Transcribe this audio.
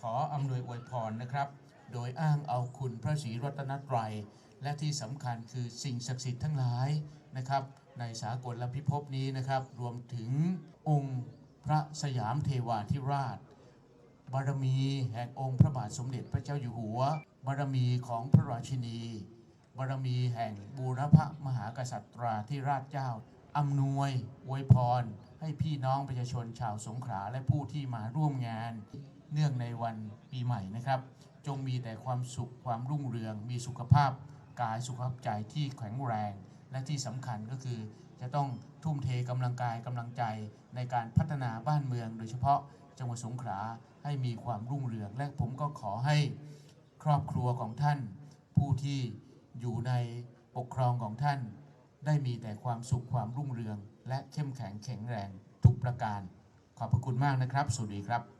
ขออำนวยอวยพรนะครับ โดยอ้างเอาคุณพระศรีรัตนตรัย และที่สำคัญคือสิ่งศักดิ์สิทธิ์ทั้งหลายนะครับ ในสากลและพิภพนี้นะครับ รวมถึงองค์พระสยามเทวาธิราช บารมีแห่งองค์พระบาทสมเด็จพระเจ้าอยู่หัว บารมีของพระราชินี บารมีแห่งบูรพมหากษัตราธิราชเจ้า อำนวยอวยพร ให้พี่น้องประชาชนชาวสงขลาและผู้ที่มาร่วมงาน เนื่องในวันปีใหม่นะครับ จงมีแต่ความสุขความรุ่งเรือง มีสุขภาพกายสุขภาพใจที่แข็งแรง และที่สำคัญก็คือ จะต้องทุ่มเทกำลังกายกำลังใจในการพัฒนาบ้านเมือง โดยเฉพาะจังหวัดสงขลาให้มีความรุ่งเรือง และผมก็ขอให้ครอบครัวของท่าน ผู้ที่อยู่ในปกครองของท่าน ได้มีแต่ความสุขความรุ่งเรือง และเข้มแข็งแข็งแรงทุกประการ ขอบพระคุณมากนะครับ สวัสดีครับ